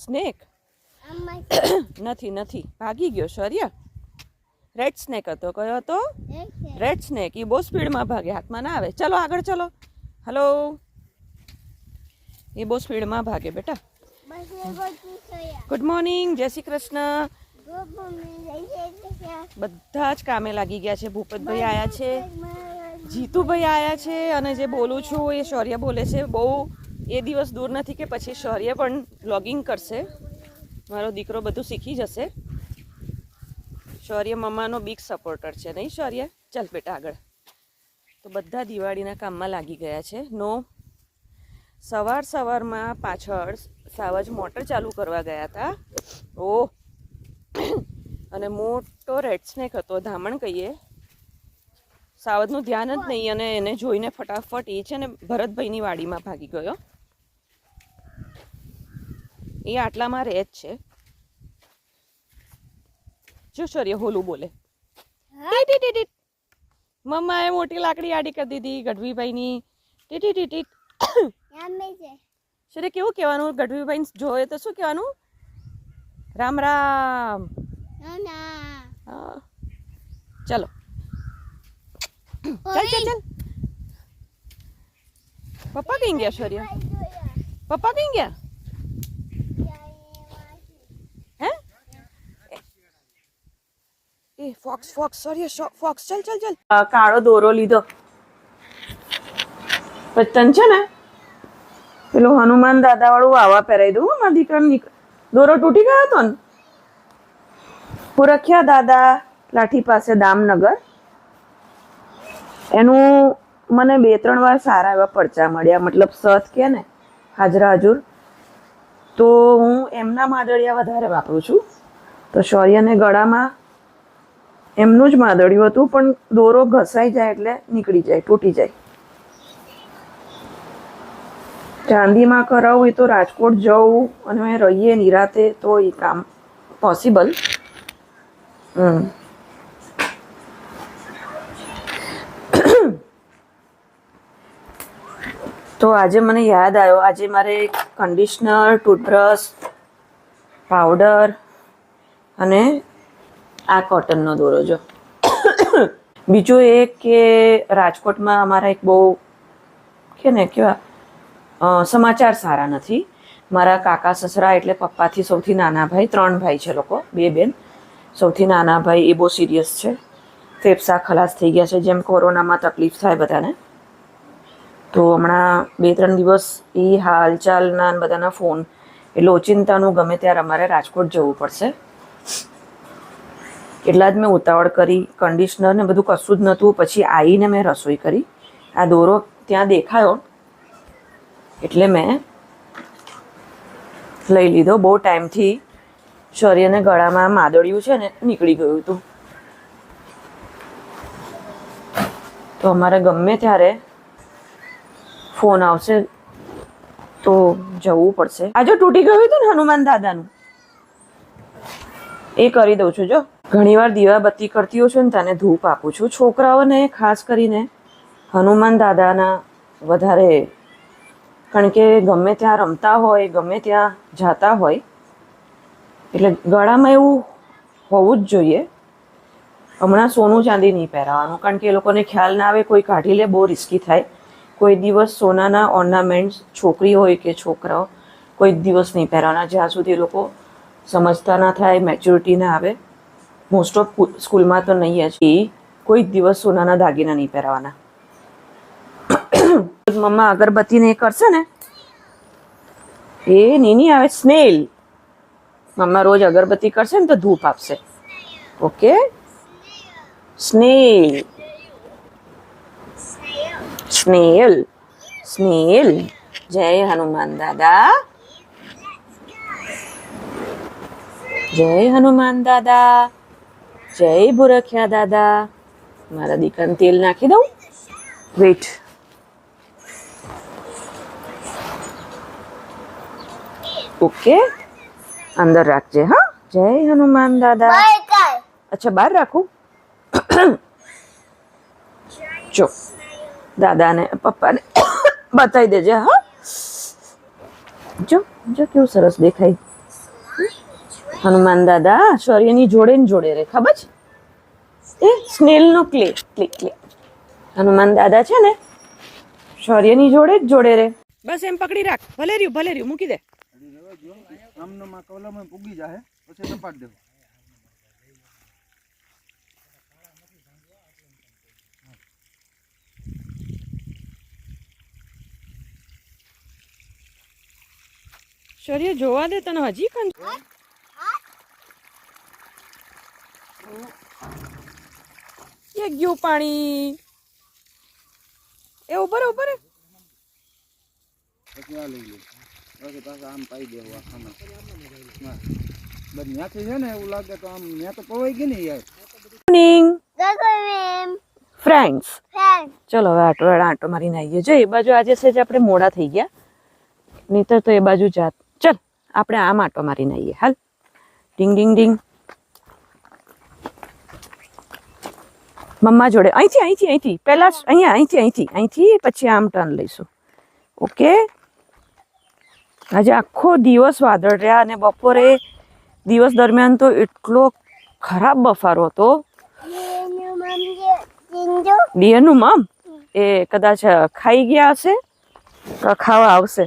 Snake નથી નથી. ભાગી ગયો શૌર્ય. રેડ સ્નેક હતો કયો હતો? રેડ સ્નેક એ બહુ સ્પીડમાં ભાગે હાથમાં ના આવે. ચલો આગળ ચલો. હલો એ બહુ સ્પીડમાં ભાગે બેટા. ગુડ મોર્નિંગ જય શ્રી કૃષ્ણ. બધા જ કામે લાગી ગયા છે. ભૂપતભાઈ આયા છે. જીતુભાઈ આયા છે અને જે બોલું છું એ શૌર્ય બોલે છે બહુ એ દિવસ દૂર નથી કે પછી શૌર્ય પણ બ્લોગિંગ કરશે. મારો દીકરો બધું શીખી જશે. શૌર્ય મમ્માનો બિગ સપોર્ટર છે, નહીં શૌર્ય? ચાલ બેટા આગળ. તો બધા દિવાળીના કામમાં લાગી ગયા છે. નો, સવાર સવારમાં પાછળ સાવજ મોટર ચાલુ કરવા ગયા હતા. ઓ, અને મોટો રેડ સ્નેક હતો, ધામણ કહીએ. સાવજનું ધ્યાન જ નહીં અને એને જોઈને ફટાફટ એ છે ને ભરતભાઈની વાડીમાં ભાગી ગયો. એ આટલામાં રહે જ છે. જો શૌર્ય હોલું બોલે. મમ્માએ મોટી લાકડી આડી કરી દીધી ગઢવીભાઈની. TT TT T. કેવું કહેવાનું? ગઢવીભાઈ જોયે તો શું કહેવાનું? રામ રામ. ચલો. ચાલ ચાલ ચાલ. પપ્પા કઈ ગયા શૌર્ય પપ્પા કઈ ગયા? એ, ફોક્સ ફોક્સ સોરી ફોક્સ, ચલ ચલ ચલ. કાળો દોરો લીધો. પતન છે ને પેલું હનુમાન દાદા વાળું આવા પહેરાઈ દઉં મારા દીકરાને દોરો તૂટી ગયો હતો ને? પુરખ્યા દાદા લાઠી પાસે દામનગર. એનું મને બે, ત્રણ વાર સારા એવા પરચા મળ્યા, મતલબ સત કે ને, હાજરા હજુર. તો હું એમના માદળિયા વધારે વાપરું છું. તો શૌર્યને ગળામાં એમનું જ માદળ્યું હતું, પણ દોરો ઘસાઈ જાય એટલે નીકળી જાય, તૂટી જાય. ચાંદીમાં કરાવવું એ તો રાજકોટ જવું, અને રહીએ નિરાતે, તો એ કામ પોસિબલ હમ. તો આજે મને યાદ આવ્યો, આજે મારે કન્ડિશનર ટૂથબ્રશ પાવડર અને આ કોટનનો દોરો જો. બીજું એ કે રાજકોટમાં અમારા એક બહુ કે ને કેવા સમાચાર સારા નથી. મારા કાકા સસરા એટલે પપ્પાથી સૌથી નાના ભાઈ, ત્રણ ભાઈ છે લોકો, બે બેન. સૌથી નાના ભાઈ એ બહુ સિરિયસ છે. ફેફસા ખલાસ થઈ ગયા છે, જેમ કોરોનામાં તકલીફ થાય બધાને. તો હમણાં બે ત્રણ દિવસ એ હાલચાલના બધાના ફોન. એટલે ઓચિંતાનું ગમે ત્યારે અમારે રાજકોટ જવું પડશે. એટલા જ મેં ઉતાવળ કરી કન્ડિશનર ને બધું કશું જ નહોતું. પછી આવીને મેં રસોઈ કરી. આ દોરો ત્યાં દેખાયો. એટલે મેં લઈ લીધો. બહુ ટાઈમથી શરીરને ગળામાં માદળિયું છે ને, નીકળી ગયું હતું. તો અમારે ગમે ત્યારે ફોન આવશે તો જવું પડશે. આજે તૂટી ગયું હતું ને હનુમાન દાદાનું, એ કરી દઉં છું જો. ઘણીવાર દીવાબત્તી કરતી હોઉં છું ને તને ધૂપ આપું છું. છોકરાઓને, ખાસ કરીને હનુમાન દાદાના વધારે, કારણ કે ગમે ત્યાં રમતા હોય, ગમે ત્યાં જાતા હોય, એટલે ગળામાં એવું હોવું જ જોઈએ. હમણાં સોનું ચાંદી નહીં પહેરાવાનું, કારણ કે એ લોકોને ખ્યાલ ના આવે કોઈ કાઢી લે, બહુ રિસ્કી થાય. કોઈ દિવસ સોનાના ઓર્નામેન્ટ્સ છોકરી હોય કે છોકરાઓ કોઈ દિવસ નહીં પહેરવાના. જ્યાં સુધી એ લોકો સમજતા ના થાય મેચ્યોરિટી ના આવે. મોસ્ટ ઓફ સ્કૂલમાં તો નહીં જ. એ કોઈ દિવસ સોનાના દાગીના નહીં પહેરવાના. મમ્મા અગરબત્તીને એ કરશે ને? એ નીની આવે, સ્નેલ. મમ્મા રોજ અગરબત્તી કરશે ને તો ધૂપ આપશે. ઓકે? સ્નેલ. સ્નેલ. સ્નેલ. જય હનુમાન દાદા. જય હનુમાન દાદા. જય ભૂરખ્યા દાદા. મારા દીકરાને તેલ નાખી દઉં. વેટ. ઓકે. અંદર રાખજે હા? જય હનુમાન દાદા. અચ્છા બહાર રાખું. જો. દાદાને પપ્પાને બતાવી દેજે હા? જો જો કેવું સરસ દેખાય. હનુમાન દાદા શૌર્યની જોડે ને જોડે રે ખબર છે? એ સ્નેલનો ક્લે ક્લે ક્લે. હનુમાન દાદા છે ને શૌર્યની જોડે જ જોડે રે. બસ એમ પકડી રાખ. ભલે રહ્યું ભલે રહ્યું મૂકી દે. આમનો માં કવલામાં પૂગી જાહે પછી તપાટ દેવું. શૌર્ય જોવા દે તને હજી કન એ ગયું પાણી. એ ઉપર ઉપર પછી આ લઈ લે. પછી પાછા આમ પાઈ દેવું આ ખાના. બસ ત્યાંથી છે ને એવું લાગે તો આમ ન્યા તો પવાઈ ગઈ ને યાર. Morning friends. ચલો હવે આટો આંટો મારીને આવીએ. જો એ બાજુ આજે સેજ આપણે મોડા થઈ ગયા. નહીતર તો એ બાજુ જાત. ચલ આપણે આમ આંટો મારીને આવીએ. હાલ. ડિંગ ડિંગ ડિંગ મમ્મા જોડે. અહીંથી અહીંથી અહીંથી. પહેલાં અહીંયા, અહીંથી અહીંથી. અહીંથી પછી આમ ટર્ન લઈશું. ઓકે? આજે આખો દિવસ વાદળ રહ્યા અને બપોરે દિવસ દરમિયાન તો એટલો ખરાબ બફારો હતો. ડિયરનું મમ? એ કદાચ ખાઈ ગયા હશે? ખાવા આવશે.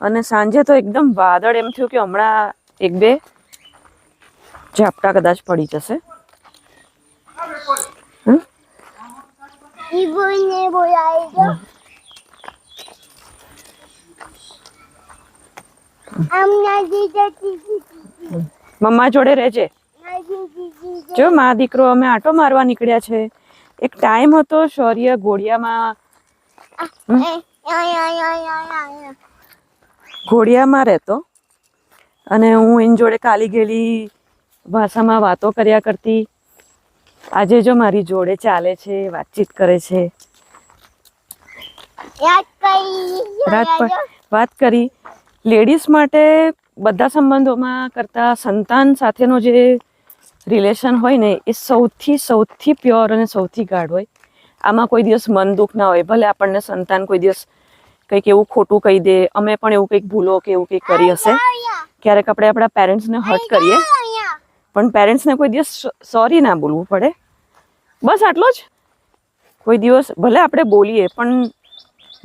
અને સાંજે તો એકદમ વાદળ એમ થયું કે હમણાં એક બે ઝાપટા કદાચ પડી જશે. Am nazi jati મમ્મા જોડે રહેજે. જો મા દીકરો અમે આટો મારવા નીકળ્યા છે. એક ટાઈમ હતો શૌર્ય ઘોડિયામાં. ઘોડિયામાં રહેતો. અને હું એની જોડે કાલી ગયેલી ભાષામાં વાતો કર્યા કરતી. આજે જો મારી જોડે ચાલે છે વાતચીત કરે છે. વાત કરી લેડીઝ માટે બધા સંબંધોમાં કરતા સંતાન સાથેનો જે રિલેશન હોય ને એ સૌથી સૌથી પ્યોર અને સૌથી ગાઢ હોય. આમાં કોઈ દિવસ મન દુઃખ ના હોય ભલે આપણને સંતાન કોઈ દિવસ કંઈક એવું ખોટું કહી દે અમે પણ એવું કંઈક ભૂલો કે એવું કંઈક કરી હશે. ક્યારેક આપણે આપણા પેરેન્ટ્સને હર્ટ કરીએ. પણ પેરેન્ટ્સને કોઈ દિવસ સોરી ના બોલવું પડે. બસ આટલો જ. કોઈ દિવસ ભલે આપણે બોલીએ, પણ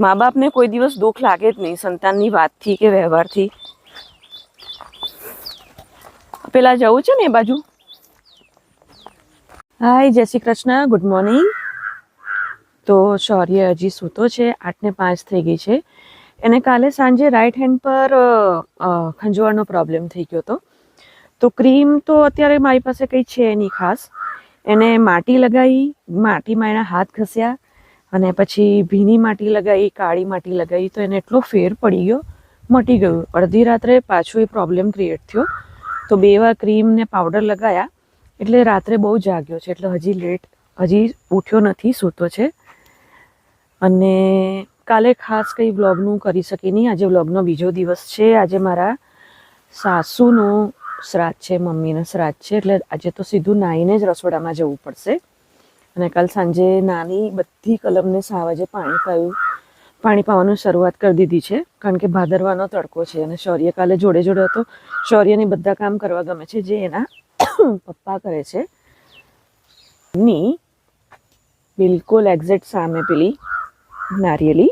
મા બાપને કોઈ દિવસ દુઃખ લાગે જ નહીં સંતાનની વાતથી કે વ્યવહારથી. પેલા જવું છે ને એ બાજુ? હાય જય શ્રી કૃષ્ણ. ગુડ મોર્નિંગ તો શૌર્ય હજી સૂતો છે. આઠને પાંચ થઈ ગઈ છે. એને કાલે સાંજે રાઈટ હેન્ડ પર ખંજવાળનો પ્રોબ્લેમ થઈ ગયો હતો. તો ક્રીમ તો અત્યારે મારી પાસે કંઈ છે નહીં ખાસ. એને માટી લગાવી માટીમાં એના હાથ ઘસ્યા અને પછી ભીની માટી લગાવી કાળી માટી લગાવી તો એને એટલો ફેર પડી ગયો, મટી ગયું. અડધી રાત્રે પાછો એ પ્રોબ્લેમ ક્રિએટ થયો. તો બે વાર ક્રીમ ને પાવડર લગાયા. એટલે રાત્રે બહુ જાગ્યો છે, એટલે હજી લેટ હજી ઉઠ્યો નથી, સૂતો છે. અને કાલે ખાસ કંઈ વ્લોગનું કરી શકી નહીં. આજે વ્લોગનો બીજો દિવસ છે. આજે મારા સાસુનું શ્રાદ્ધ છે, મમ્મીનો શ્રાદ્ધ છે, એટલે આજે તો સીધું નાહીને જ રસોડામાં જવું પડશે. અને કાલ સાંજે નાની બધી કલમને સાવાજે પાણી પાયું, પાણી પાવાનું શરૂઆત કરી દીધી છે, કારણ કે ભાદરવાનો તડકો છે અને શૌર્ય કાલે જોડે જોડે હતો. શૌર્યને બધા કામ કરવા ગમે છે, જે એના પપ્પા કરે છે. ની બિલકુલ એક્ઝેક્ટ સામે પેલી નારિયેલી.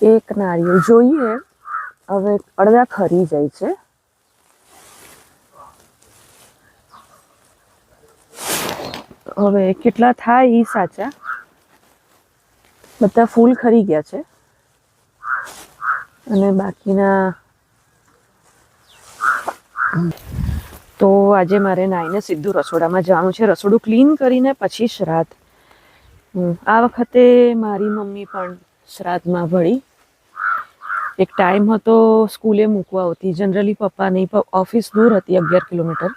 એક નારિયેળ જોઈએ. હવે અડધા ખરી જાય છે. હવે કેટલા થાય એ સાચા? બધા ફૂલ ખરી ગયા છે. અને બાકીના તો આજે મારે નાઈને સીધું રસોડામાં જવાનું છે. રસોડું ક્લીન કરીને પછી શ્રાદ્ધ આ વખતે મારી મમ્મી પણ શ્રાદ્ધમાં ભળી એક ટાઈમ હતો સ્કૂલે મૂકવા આવતી. જનરલી પપ્પા નહીં ઓફિસ દૂર હતી અગિયાર કિલોમીટર.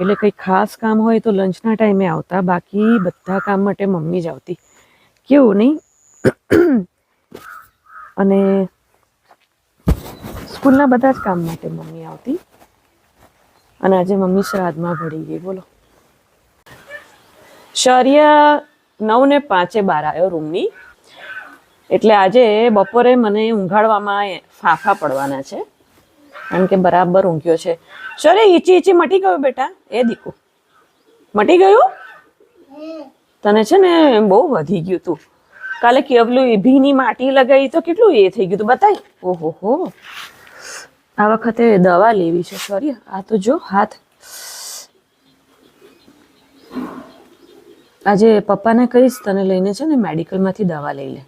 એટલે કંઈ ખાસ કામ હોય તો લંચના ટાઈમે આવતા. બાકી બધા કામ માટે મમ્મી જ આવતી. કેવું નહીં? અને સ્કૂલના બધા જ કામ માટે મમ્મી આવતી. અને આજે મમ્મી શ્રાદ્ધમાં ભળી ગઈ. બોલો. શૌર્ય નવ ને પાંચે બાર આવ્યો રૂમની એટલે આજે બપોરે મને ઊંઘાડવામાં એ ફાંફા પડવાના છે. કારણ કે બરાબર ઊંઘ્યો છે. સોરે ઈચી ઈચી મટી ગયું બેટા? એ દીકુ. મટી ગયું? તને છે ને બહુ વધી ગયું તું. કાલે કેવલું ભીની માટી લગાવી તો કેટલું એ થઈ ગયું તું, બતાય. ઓહો હો આ વખતે દવા લેવી છે, સોરી. આ તો જો, હાથ. આજે પપ્પાને કહીશ તને લઈને છે ને મેડિકલમાંથી દવા લઈ લે.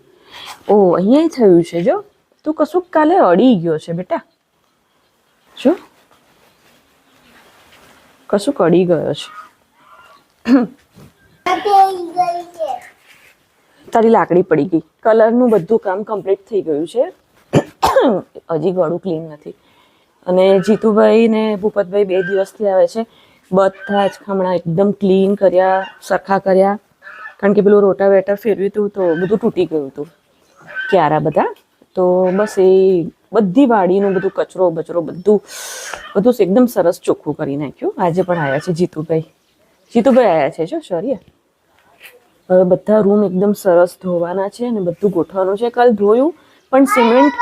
ઓ, અહીંયા થયું છે જો. તું કશુંક કાલે અડી ગયો છે બેટા. જો. કશુંક અડી ગયો છે. તારી લાકડી પડી ગઈ. કલરનું બધું કામ કમ્પ્લીટ થઈ ગયું છે. હજી ગળું ક્લીન નથી. અને જીતુભાઈ ને ભૂપતભાઈ બે દિવસથી આવે છે. બધા જ ખમણા એકદમ ક્લીન કર્યા, સરખા કર્યા. કારણ કે પેલું રોટાવેટર ફેરવ્યું હતું તો બધું તૂટી ગયું હતું. ક્યારા બધા. તો બસ એ બધી વાડીનું બધું કચરો બચરો બધું બધું એકદમ સરસ ચોખ્ખું કરી નાખ્યું. આજે પણ આવ્યા છે જીતુભાઈ. જીતુભાઈ આવ્યા છે, જો સોરી હવે બધા રૂમ એકદમ સરસ ધોવાના છે અને બધું ગોઠવાનું છે. કાલ ધોયું, પણ સિમેન્ટ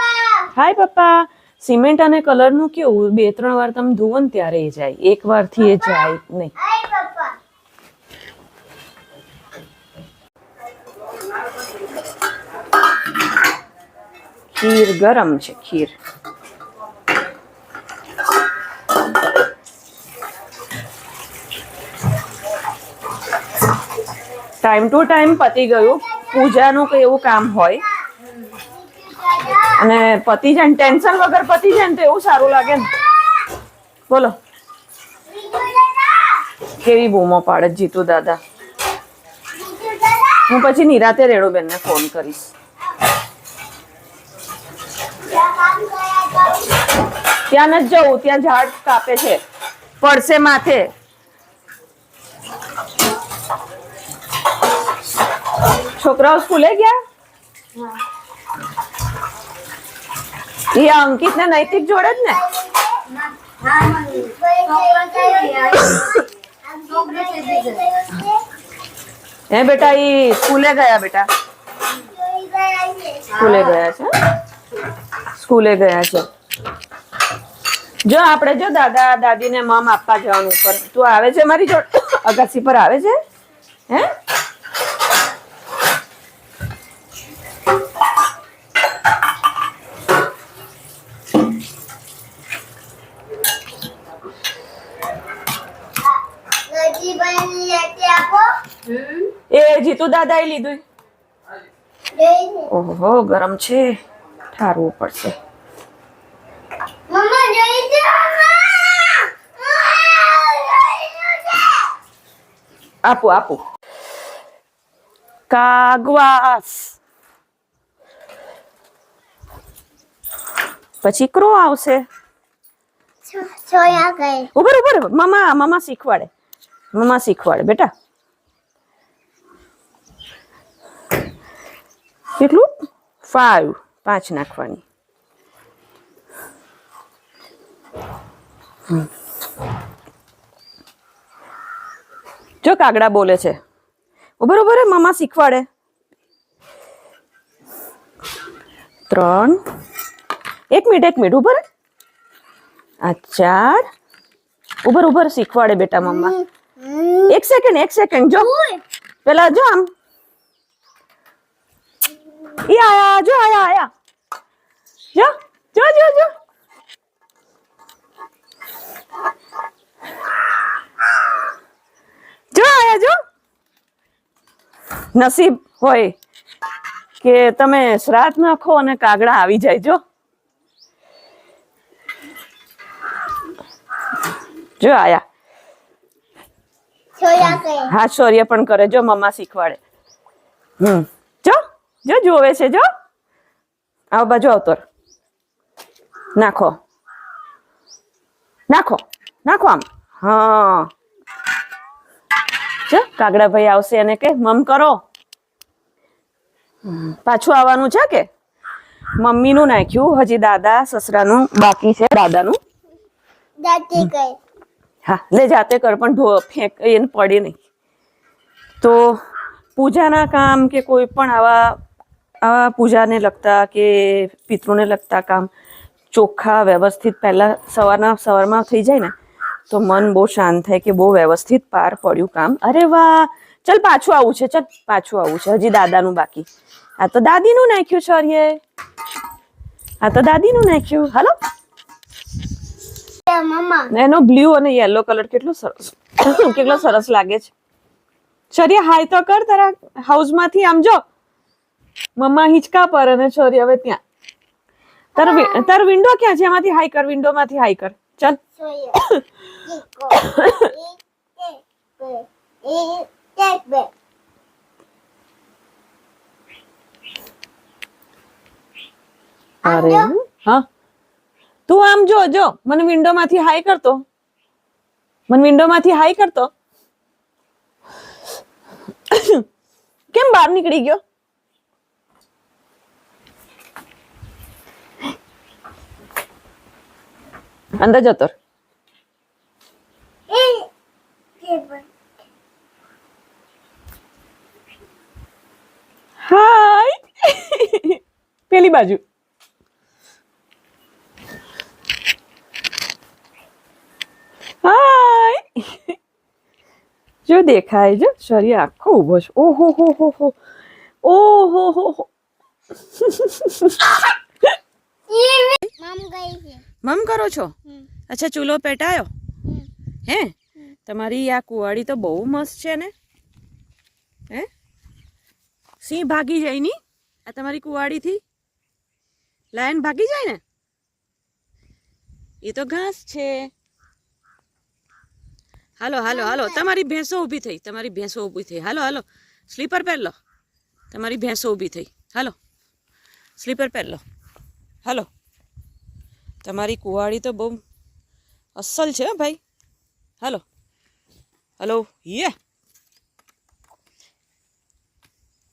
હાય, પપ્પા. સિમેન્ટ અને કલરનું કેવું? બે, ત્રણ વાર તમે ધોવો ને ત્યારે એ જાય. એક વારથી એ જાય નહીં. ખીર ગરમ છે ખીર ટાઈમ ટુ ટાઈમ પતી ગયું પૂજાનું કે એવું કામ હોય અને પતી જાય ટેન્શન વગર પતી જાય ને તો એવું સારું લાગે ને બોલો કેવી બૂમો પાડે જીતુ દાદા હું પછી નિરાતે રેણુબેનને ફોન કરીશ ત્યાં નથી જવું ત્યાં ઝાડ કાપે છે. પડશે માથે. છોકરાઓ સ્કૂલે ગયા? એ અંકિત ને નૈતિક જોડે જ ને? હે બેટા ઈ સ્કૂલે ગયા બેટા? સ્કૂલે ગયા છે? સ્કૂલે ગયા છે. જો આપણે જો દાદા દાદીને મમ આપવા જવાનું ઉપર. તું આવે છે મારી જોડે? અગાસી પર આવે છે? હે? એ જીતુ દાદા એ લીધું ઓહો ગરમ છે. ઠારવું પડશે. આપો આપું. કાગવાસ. પછી ક્રો આવશે? ઉભર ઉભર મામા મામા શીખવાડે. મમા શીખવાડે બેટા. કેટલું? ફાઈવ પાંચ નાખવાની. જો કાગડા બોલે છે. ઉભર ઉભર મમા શીખવાડે. ત્રણ. એક મિનિટ એક મિનિટ ઉભર આ ચાર. ઉભર ઉભર શીખવાડે બેટા મમ્મા એક સેકન્ડ એક સેકન્ડ જો. પેલા જો આમ. ઈ આયા જો આયા આયા. જો જો જો જો. જો આયા જો. નસીબ હોય કે તમે શ્રાદ્ધ નાખો અને કાગડા આવી જાય જો. જો આયા. હા શૌર્ય પણ કરે જો મમ્મા શીખવાડે. હમ. જો જોવે છે જો. આ બાજુ આવતો નાખો. નાખો. નાખો આમ. હા. જો કાગડાભાઈ આવશે અને કે મમ કરો. પાછું આવવાનું છે કે? મમ્મીનું નાખ્યું હજી દાદા સસરાનું બાકી છે દાદાનું. હા લે જાતે કર પણ ફેંક એને પડે નહીં. તો પૂજાના કામ કે કોઈ પણ આવા આ પૂજાને લગતા કે પિતૃને લગતા કામ ચોખ્ખા વ્યવસ્થિત પહેલાં સવારના સવારમાં થઈ જાય ને તો મન બહુ શાંત થાય કે બહુ વ્યવસ્થિત પાર પડ્યું કામ. અરે વાહ! ચલ પાછું આવું છે ચલ પાછું આવું છે. હજી દાદાનું બાકી. આ તો દાદીનું નાખ્યું શૌર્ય આ તો દાદીનું નાખ્યું. હાલો. એનો બ્લુ અને યેલો કલર કેટલો સરસ કેટલો સરસ લાગે છે. શૌર્ય હાય તો કર તારા હાઉસમાંથી આમ જો. મમ્મા હિંચકા પર અને છોરી હવે ત્યાં. તારો તારો વિન્ડો ક્યાં છે? એમાંથી હાઈ કર વિન્ડોમાંથી હાઈ કર. ચાલ. અરે. હા. તું આમ જો જો. મને વિન્ડોમાંથી હાઈ કરતો. મને વિન્ડોમાંથી હાઈ કરતો. કેમ બહાર નીકળી ગયો? અંદર જતો હાય. પેલી બાજુ. હાય. જો દેખાય છે શરીર આખો ઊભો છે. ઓહો હો હો હો. ઓહો હો હો. મમ ગઈ છે. મમ કરો છો? અચ્છા ચૂલો પેટાયો? હે? તમારી આ કુવાડી તો બહુ મસ્ત છે ને? હે? સિંહ ભાગી જાય ની? આ તમારી કુવાડીથી? લાયન ભાગી જાય ને? એ તો ઘાસ છે. હાલો હાલો હાલો. તમારી ભેંસો ઊભી થઈ. તમારી ભેંસો ઊભી થઈ. હાલો હાલો. સ્લીપર પહેરલો તમારી ભેંસો ઊભી થઈ. હાલો. સ્લીપર પહેરલો હાલો. તમારી કુવાડી તો બહુ અસલ છે હો ભાઈ. હાલો. હલો. યે.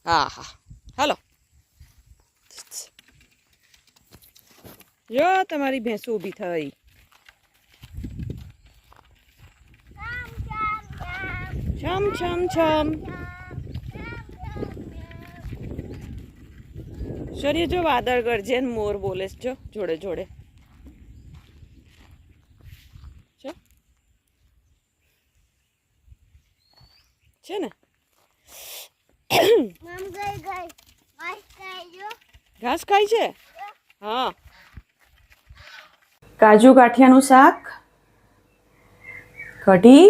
હા હા. હાલો. જો તમારી ભેંસો ઊભી થઈ. છમ છમ છમ. શરીર જો વાદળ ગરજે ને મોર બોલે છે જો, જોડે જોડે. છે ને? મમ ગઈ ગઈ મસ્ત ગઈ ઘાસ ખાય છે? હા. કાજુ ગાંઠિયાનું શાક કઢી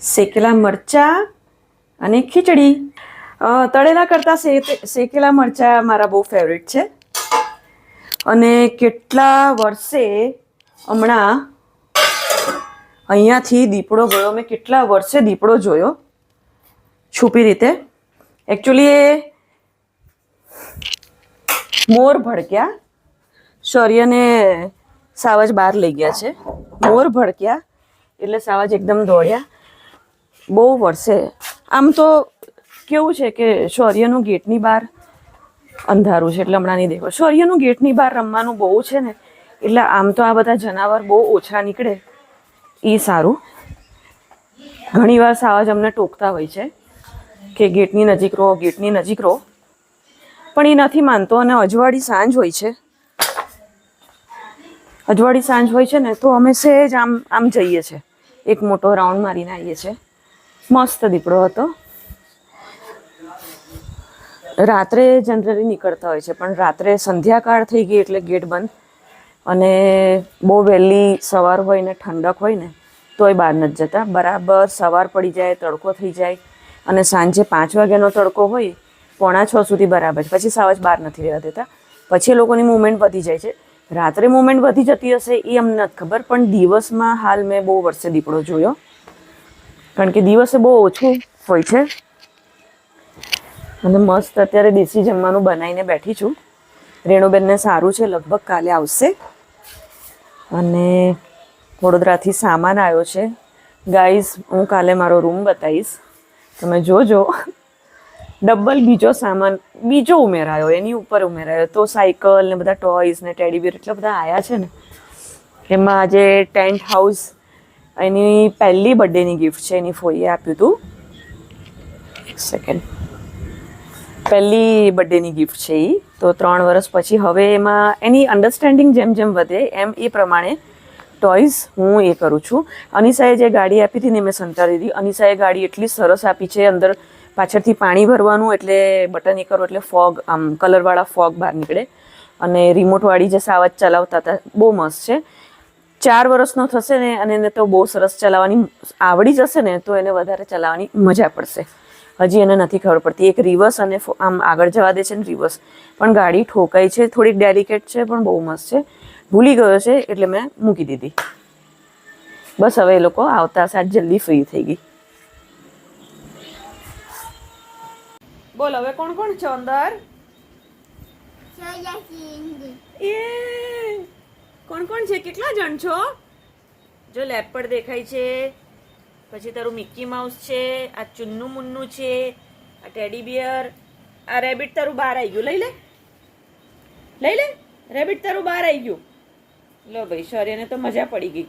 શેકેલા મરચા અને ખીચડી. તળેલા કરતાં શેકેલા મરચા મારા બહુ ફેવરેટ છે. અને કેટલા વર્ષે હમણાં અહીંયાથી દીપડો ગયો. મેં કેટલા વર્ષે દીપડો જોયો? છુપી રીતે. એકચ્યુઅલી એ મોર ભડક્યા. શૌર્યને સાવજ બહાર લઈ ગયા છે. મોર ભડક્યા. એટલે સાવજ એકદમ દોડ્યા. બહુ વર્ષે. આમ તો કેવું છે કે શૌર્યનું ગેટની બહાર અંધારું છે એટલે હમણાં નહીં દેખો. શૌર્યનું ગેટની બહાર રમવાનું બહુ છે ને. એટલે આમ તો આ બધા જનાવર બહુ ઓછા નીકળે. એ સારું. ઘણીવાર સાવજ અમને ટોકતા હોય છે કે ગેટની નજીક રહો, ગેટની નજીક રહો. પણ એ નથી માનતો અને અજવાળી સાંજ હોય છે. અજવાળી સાંજ હોય છે ને તો અમે સહેજ આમ આમ જઈએ છીએ એક મોટો રાઉન્ડ મારીને આવીએ છીએ મસ્ત દીપડો હતો. રાત્રે જનરલી નીકળતા હોય છે, પણ રાત્રે સંધ્યાકાળ થઈ ગઈ એટલે ગેટ બંધ. અને બહુ વહેલી સવાર હોય ને ઠંડક હોય ને, તોય બહાર નથી જતા. બરાબર સવાર પડી જાય, તડકો થઈ જાય અને સાંજે પાંચ વાગ્યાનો તડકો હોય, પોણા છ સુધી બરાબર છે. પછી સાવજ બહાર નથી રહેવા દેતા. પછી એ લોકોની મુવમેન્ટ વધી જાય છે. રાત્રે મુવમેન્ટ વધી જતી હશે એ અમને નથી ખબર, પણ દિવસમાં હાલ મેં બહુ વર્ષે દીપડો જોયો. કારણ કે દિવસે બહુ ઓછું હોય છે. અને મસ્ત અત્યારે દેશી જમવાનું બનાવીને બેઠી છું. રેણુબેનને સારું છે, લગભગ કાલે આવશે. અને વડોદરાથી સામાન આવ્યો છે. ગાઈઝ હું કાલે મારો રૂમ બતાવીશ. તમે જોજો. ડબલ બીજો સામાન, બીજો ઉમેરાયો, એની ઉપર ઉમેરાયો. તો સાયકલ ને બધા ટોયસ ને ટેડીબિયર એટલા બધા આવ્યા છે ને. એમાં આજે ટેન્ટ હાઉસ એની પહેલી બર્થડેની ગિફ્ટ છે, એની ફોઈએ આપ્યું હતું. સેકન્ડ પહેલી બર્થડેની ગિફ્ટ છે એ તો ત્રણ વર્ષ પછી હવે એમાં એની અન્ડરસ્ટેન્ડિંગ જેમ જેમ વધે, એમ એ પ્રમાણે ટોયઝ હું એ કરું છું. અનિસાએ જે ગાડી આપી હતી ને મેં સંતા દીધી. અનિસાએ ગાડી એટલી સરસ આપી છે, અંદર પાછળથી પાણી ભરવાનું એટલે બટન એ કરો એટલે ફોગ આમ કલરવાળા ફોગ બહાર નીકળે. અને રિમોટવાળી જે સાવજ ચલાવતા હતા, બહુ મસ્ત છે. ચાર વર્ષનો થશે ને અને એને તો બહુ સરસ ચલાવવાની આવડી જશે ને, તો એને વધારે ચલાવવાની મજા પડશે. હજી એને નથી ખબર પડતી. એક રિવર્સ અને આમ આગળ જવા દે છે ને રિવર્સ. પણ ગાડી ઠોકાઈ છે, થોડીક ડેલિકેટ છે, પણ બહુ મસ્ત છે. ભૂલી ગયો છે એટલે મેં મૂકી દીધી. બસ હવે એ લોકો આવતા સાત જલ્દી ફ્રી થઈ ગઈ. બોલ, હવે કોણ કોણ છે અંદર? એ! કોણ કોણ છે? કેટલા જણ છો? જો લેપડ દેખાય છે. પછી તારું મિક્કી માઉસ છે આ ચુન્નુ મુન્નુ છે આ ટેડી બિયર આ રેબિટ તારું બહાર આવી ગયું. લઈ લે. લઈ લે. રેબિટ તારું બહાર આવી ગયું. લો ભાઈ શૌર્યને તો મજા પડી ગઈ.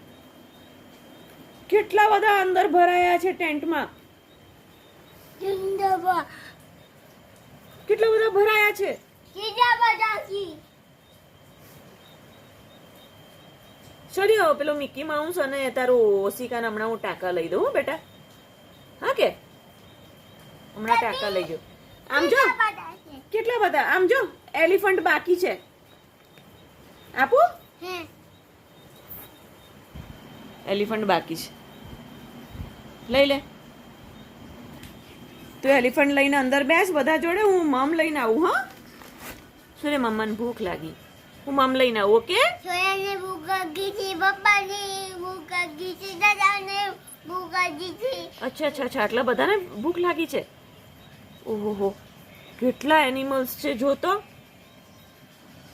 કેટલા બધા અંદર ભરાયા છે ટેન્ટમાં. કેટલા બધા ભરાયા છે. Jundaba પેલો મિકી માઉસ અને તારું ઓસિકાને હમણાં હું ટાંકા લઈ દઉં હો બેટા. હા કે? હમણાં ટાંકા લઈ જાઉં આમ જો. કેટલા બધા આમ જો. એલિફન્ટ બાકી છે. આપું. એલિફન્ટ બાકી છે. લઈ લે. તું એલિફન્ટ લઈને અંદર બેસ બધા જોડે. હું મમ લઈને આવું હા. શું રે મમ્માને ભૂખ લાગી. હું મમ લઈને આવું ઓકે? અચ્છા અચ્છા અચ્છા આટલા બધાને ભૂખ લાગી છે? ઓહો કેટલા એનિમલ્સ છે જો તો.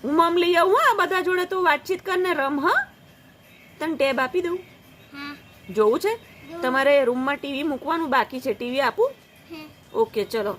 હું મમ લઈ આવું આ બધા જોડે તો વાતચીત કરને રમ હા. તને ટેબ આપી દઉં. જોવું છે? તમારે રૂમમાં ટીવી મૂકવાનું બાકી છે. ટીવી આપું. ઓકે ચલો.